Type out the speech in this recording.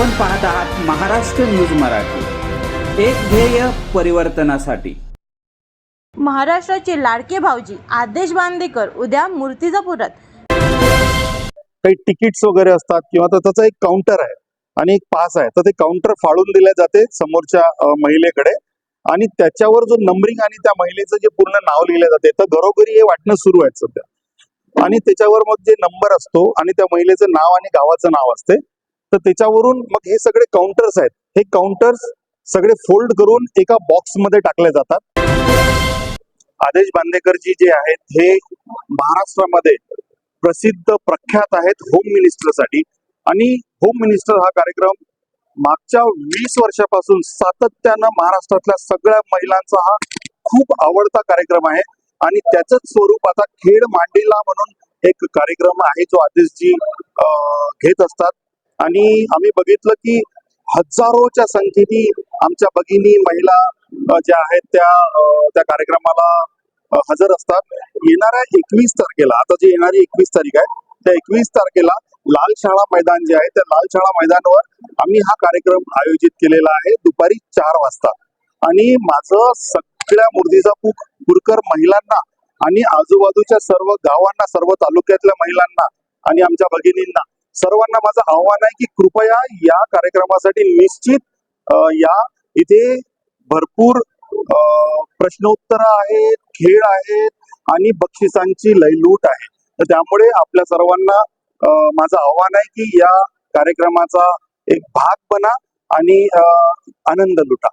आपण पाहत आहात महाराष्ट्र न्यूज मराठी. एक ध्येय परिवर्तनासाठी. महाराष्ट्राचे लाडके भाऊजी आदेश बांदेकर उद्या मूर्तिजापुरात. काही तिकीट्स वगैरे असतात किंवा त्याचा एक काउंटर आहे आणि एक पास आहे. तर ते काउंटर फाडून दिले जाते समोरच्या महिलेकडे. आणि त्याच्यावर जो नंबरिंग आणि त्या महिलेचं जे पूर्ण नाव लिहिले जाते तर घरोघरी हे वाटणं सुरू आहे सध्या. आणि त्याच्यावर मग जे नंबर असतो आणि त्या महिलेचं नाव आणि गावाचं नाव असते तर त्याच्यावरून मग हे सगळे काउंटर्स आहेत. हे काउंटर्स सगळे फोल्ड करून एका बॉक्समध्ये टाकले जातात. आदेश बांदेकरजी जे आहेत हे महाराष्ट्रामध्ये प्रसिद्ध प्रख्यात आहेत होम मिनिस्टरसाठी. आणि होम मिनिस्टर हा कार्यक्रम मागच्या वीस वर्षापासून सातत्यानं महाराष्ट्रातल्या सगळ्या महिलांचा हा खूप आवडता कार्यक्रम आहे. आणि त्याच स्वरूप आता खेड मांडीला म्हणून एक कार्यक्रम आहे जो आदेशजी घेत असतात. आणि आम्ही बघितलं की हजारोच्या संख्येने आमच्या भगिनी महिला ज्या आहेत त्या त्या कार्यक्रमाला हजर असतात. येणाऱ्या एकवीस तारखेला आता जी येणारी एकवीस तारीख आहे त्या एकवीस तारखेला लाल शाळा मैदान जे आहे त्या लाल शाळा मैदानावर आम्ही हा कार्यक्रम आयोजित केलेला आहे दुपारी चार वाजता. आणि माझं सगळ्या मूर्तिजापूर पुरकर महिलांना आणि आजूबाजूच्या सर्व गावांना सर्व तालुक्यातल्या महिलांना आणि आमच्या भगिनींना सर्वांना माझं आव्हान आहे की कृपया या कार्यक्रमासाठी निश्चित या इथे भरपूर प्रश्नोत्तर आहेत खेळ आहेत आणि बक्षिसांची लयलूट आहे. तर त्यामुळे आपल्या सर्वांना माझं आव्हान आहे की या कार्यक्रमाचा एक भाग बना आणि आनंद लुटा.